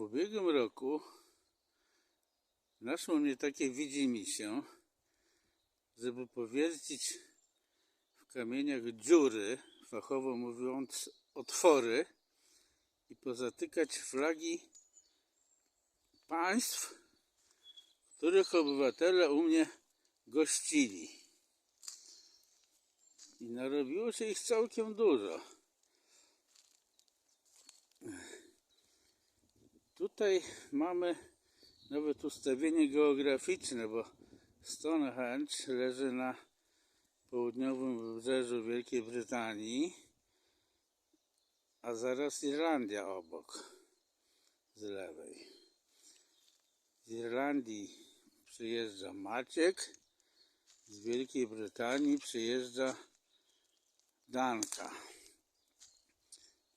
W ubiegłym roku naszło mnie takie widzimisię, żeby powiercić w kamieniach dziury, fachowo mówiąc otwory i pozatykać flagi państw, których obywatele u mnie gościli. I narobiło się ich całkiem dużo. Tutaj mamy nawet ustawienie geograficzne, bo Stonehenge leży na południowym wybrzeżu Wielkiej Brytanii, a zaraz Irlandia obok, z lewej. Z Irlandii przyjeżdża Maciek, z Wielkiej Brytanii przyjeżdża Danka.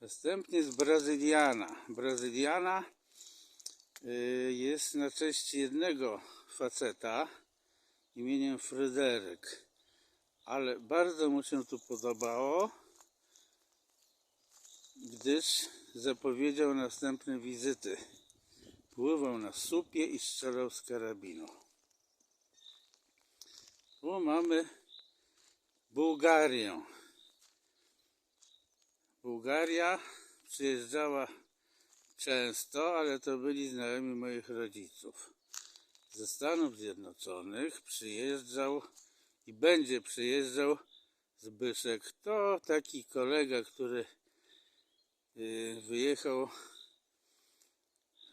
Następnie z Brazyliana. Brazyliana jest na cześć jednego faceta imieniem Fryderyk. Ale bardzo mu się tu podobało, gdyż zapowiedział następne wizyty. Pływał na supie i strzelał z karabinu. Tu mamy Bułgarię. Bułgaria przyjeżdżała często, ale to byli znajomi moich rodziców. Ze Stanów Zjednoczonych przyjeżdżał i będzie przyjeżdżał Zbyszek. To taki kolega, który y, wyjechał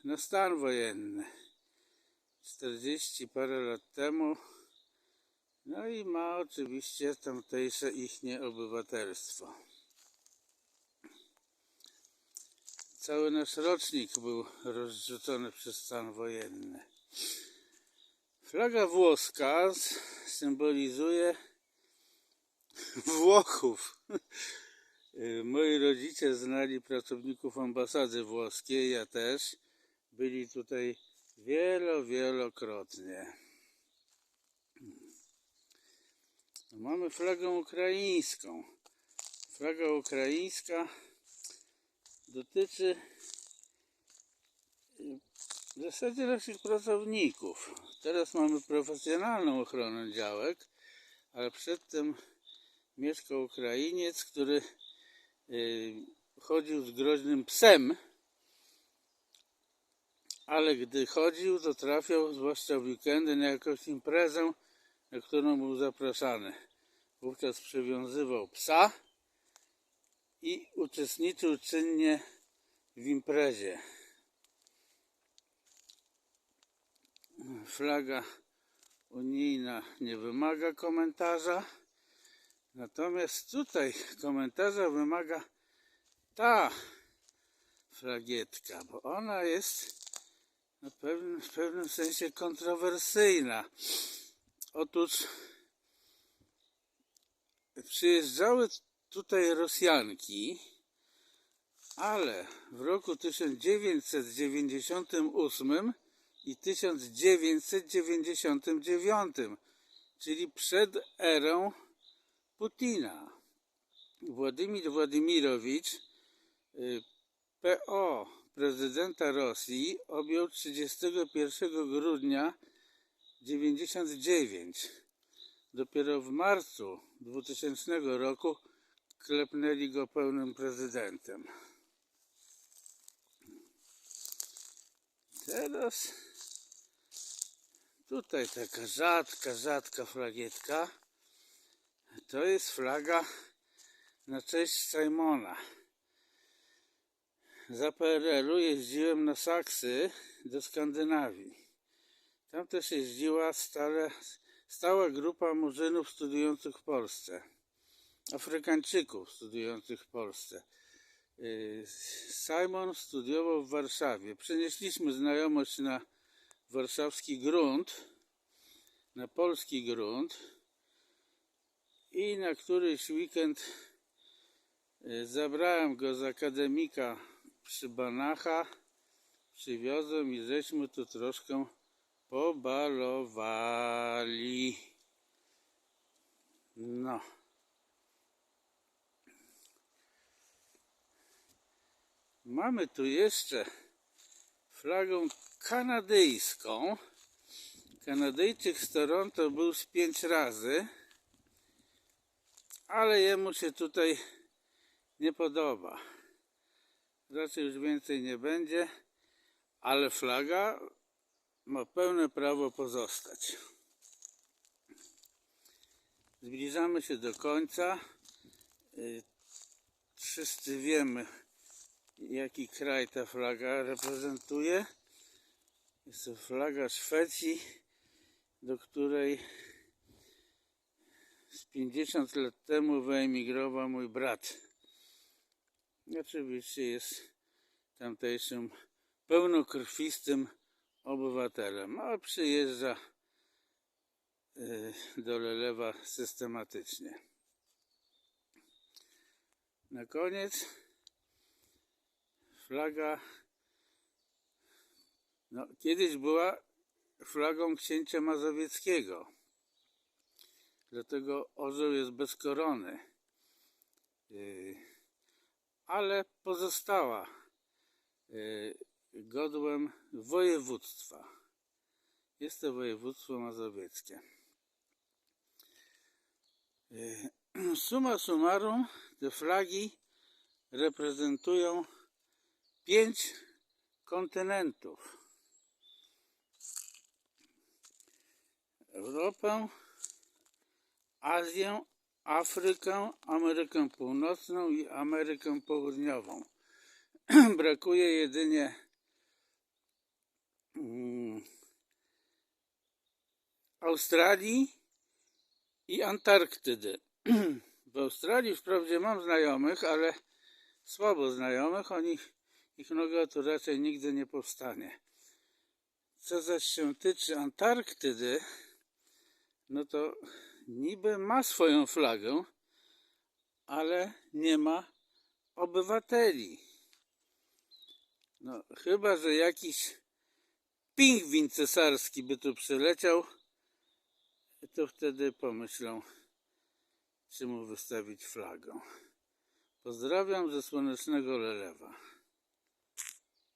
na stan wojenny 40 parę lat temu. No i ma oczywiście tamtejsze ichnie obywatelstwo. Cały nasz rocznik był rozrzucony przez stan wojenny. Flaga włoska symbolizuje Włochów. Moi rodzice znali pracowników ambasady włoskiej, ja też. Byli tutaj wielo, wielokrotnie. Mamy flagę ukraińską. Flaga ukraińska dotyczy y, w zasadzie naszych pracowników. Teraz mamy profesjonalną ochronę działek, ale przedtem mieszkał Ukrainiec, który y, chodził z groźnym psem, ale gdy chodził, to trafiał, zwłaszcza w weekendy, na jakąś imprezę, na którą był zapraszany. Wówczas przywiązywał psa i uczestniczył czynnie w imprezie. Flaga unijna nie wymaga komentarza, natomiast tutaj komentarza wymaga ta flagietka, bo ona jest pewnym, w pewnym sensie kontrowersyjna. Otóż przyjeżdżały tutaj Rosjanki, ale w roku 1998 i 1999, czyli przed erą Putina. Władimir Władimirowicz, y, PO prezydenta Rosji, objął 31 grudnia 99. Dopiero w marcu 2000 roku klepnęli go pełnym prezydentem. Teraz tutaj taka rzadka, rzadka flagietka. To jest flaga na cześć Simona. Za PRL-u jeździłem na Saksy do Skandynawii. Tam też jeździła stale, stała grupa murzynów studiujących w Polsce. Afrykańczyków studiujących w Polsce. Y, Simon studiował w Warszawie. Przenieśliśmy znajomość na warszawski grunt, na polski grunt i na któryś weekend y, zabrałem go z akademika przy Banacha, przywiozłem i żeśmy tu troszkę pobalowali. No. Mamy tu jeszcze flagą kanadyjską. Kanadyjczyk z Toronto był z pięć razy, ale jemu się tutaj nie podoba. Raczej już więcej nie będzie, ale flaga ma pełne prawo pozostać. Zbliżamy się do końca. Y, Wszyscy wiemy, jaki kraj ta flaga reprezentuje. Jest to flaga Szwecji, do której z 50 lat temu wyemigrował mój brat. Oczywiście jest tamtejszym pełnokrwistym obywatelem, a przyjeżdża y, do Lelewa systematycznie. Na koniec flaga no, kiedyś była flagą księcia mazowieckiego. Dlatego orzeł jest bez korony. Yy, Ale pozostała yy, godłem województwa. Jest to województwo mazowieckie. Yy, Summa summarum, te flagi reprezentują pięć kontynentów. Europę, Azję, Afrykę, Amerykę Północną i Amerykę Południową. Brakuje jedynie mm, Australii i Antarktydy. W Australii wprawdzie mam znajomych, ale słabo znajomych. Oni, ich noga tu raczej nigdy nie powstanie. Co zaś się tyczy Antarktydy, no to niby ma swoją flagę, ale nie ma obywateli. No, chyba, że jakiś pingwin cesarski by tu przyleciał, to wtedy pomyślą, czy mu wystawić flagę. Pozdrawiam ze słonecznego Lelewa.